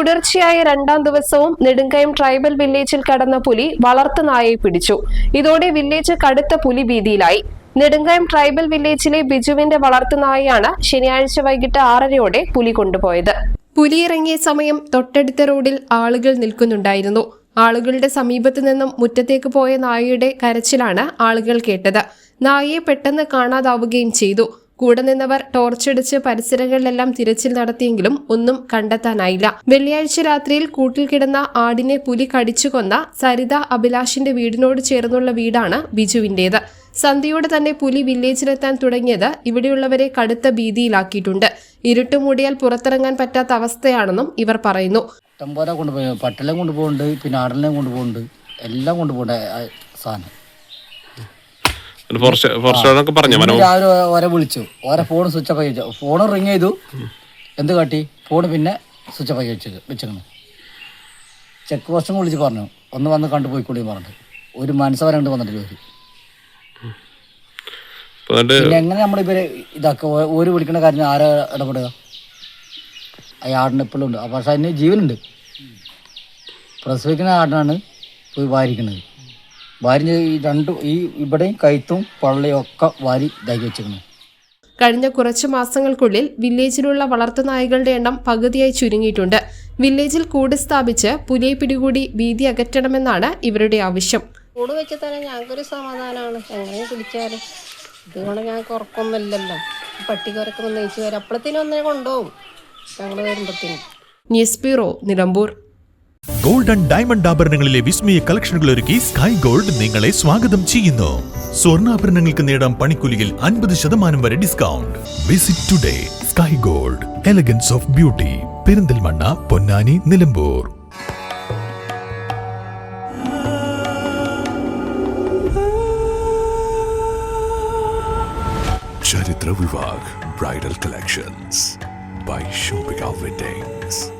തുടർച്ചയായ രണ്ടാം ദിവസവും നെടുങ്കയം ട്രൈബൽ വില്ലേജിൽ കടന്ന പുലി വളർത്തു നായയെ പിടിച്ചു. ഇതോടെ വില്ലേജ് കടുത്ത പുലി ഭീതിയിലായി. നെടുങ്കയം ട്രൈബൽ വില്ലേജിലെ ബിജുവിന്റെ വളർത്തു നായയാണ് ശനിയാഴ്ച വൈകിട്ട് ആറരയോടെ പുലി കൊണ്ടുപോയത്. പുലി ഇറങ്ങിയ സമയം തൊട്ടടുത്ത റോഡിൽ ആളുകൾ നിൽക്കുന്നുണ്ടായിരുന്നു. ആളുകളുടെ സമീപത്തു നിന്നും മുറ്റത്തേക്ക് പോയ നായയുടെ കരച്ചിലാണ് ആളുകൾ കേട്ടത്. നായയെ പെട്ടെന്ന് കാണാതാവുകയും ചെയ്തു. കൂടെ നിന്നവർ ടോർച്ചടിച്ച് പരിസരങ്ങളിലെല്ലാം തിരച്ചിൽ നടത്തിയെങ്കിലും ഒന്നും കണ്ടെത്താനായില്ല. വെള്ളിയാഴ്ച രാത്രിയിൽ കൂട്ടിൽ കിടന്ന ആടിനെ പുലി കടിച്ചു കൊന്ന സരിത അഭിലാഷിന്റെ വീടിനോട് ചേർന്നുള്ള വീടാണ് ബിജുവിന്റേത്. സന്ധ്യയോടെ തന്നെ പുലി വില്ലേജിലെത്താൻ തുടങ്ങിയത് ഇവിടെയുള്ളവരെ കടുത്ത ഭീതിയിലാക്കിയിട്ടുണ്ട്. ഇരുട്ട് മൂടിയാൽ പുറത്തിറങ്ങാൻ പറ്റാത്ത അവസ്ഥയാണെന്നും ഇവർ പറയുന്നു. കൊണ്ടുപോയി പട്ടലം കൊണ്ടുപോകുന്നുണ്ട് പിന്നെ ആടലിനെ കൊണ്ടുപോകുന്നുണ്ട് എല്ലാം കൊണ്ടുപോകേണ്ട സാധനം. ഫോറസ്റ്റ് ഫോറസ്റ്റുകാരനൊക്കെ പറഞ്ഞു രാവിലെ ഓരെ വിളിച്ചു. ഓരെ ഫോൺ സ്വിച്ച് ഓഫ് വെച്ചു. ഫോൺ റിങ് ചെയ്തു. എന്ത് കാട്ടി? ഫോൺ പിന്നെ സ്വിച്ച് ഓഫ് വെച്ചത് വെച്ചിരുന്നു. ചെക്ക് പോസ്റ്റും വിളിച്ച് പറഞ്ഞു. ഒന്ന് വന്ന് കണ്ടുപോയിക്കൂടി പറഞ്ഞിട്ട്. ഒരു മനസ്സവരെ കണ്ട് വന്നിട്ടില്ല ഒരു പിന്നെ എങ്ങനെ നമ്മൾ ഇവരെ ഇതാക്കുക ഒരു വിളിക്കുന്ന കാര്യം ആരാ ഇടപെടുക? അയാടിന് ഇപ്പോഴും ഉണ്ട്. പക്ഷെ അതിന് ജീവനുണ്ട്. പ്രസവിക്കുന്ന ആടിനാണ് പോയി വാരിക്കുന്നത് വാരി ഈ രണ്ടും ഈ ഇവിടെയും കൈത്തും പള്ളയും ഒക്കെ വാരി ഇതാക്കി വെച്ചിരുന്നു കഴിഞ്ഞ കുറച്ച് മാസങ്ങൾക്കുള്ളിൽ വില്ലേജിലുള്ള വളർത്തുനായകളുടെ എണ്ണം പകുതിയായി ചുരുങ്ങിയിട്ടുണ്ട്. വില്ലേജിൽ കൂട് സ്ഥാപിച്ച് പുലിയെ പിടികൂടി ഭീതി അകറ്റണമെന്നാണ് ഇവരുടെ ആവശ്യം. കൂട് വെച്ച് തന്നെ ഞങ്ങൾക്കൊരു സമാധാനമാണ്. എങ്ങനെ പിടിച്ചാലും. ഇതുകൊണ്ട് ഞങ്ങൾക്ക് ഉറക്കൊന്നുമില്ലല്ലോ പട്ടിക്കൊരക്കൊന്ന് നെയ്ച്ച് വരും. അപ്പോഴത്തേനും ഒന്നേ കൊണ്ടുപോകും. ഞങ്ങൾ വരുമ്പോഴത്തേനും news bureau Nilambur. Golden diamond ആഭരണങ്ങളിലെ വിസ്മയ കളക്ഷനുകൾ ഒരുക്കി സ്കൈ ഗോൾഡ് നിങ്ങളെ സ്വാഗതം ചെയ്യുന്നു. സ്വർണാഭരണങ്ങൾക്ക് നേടാം പണിക്കൂലിയിൽ അൻപത് ശതമാനം വരെ discount. Visit today Sky gold elegance of beauty Perinthalmanna Ponnani Nilambur. ചരിത്ര Vivah bridal collections. By shopping weddings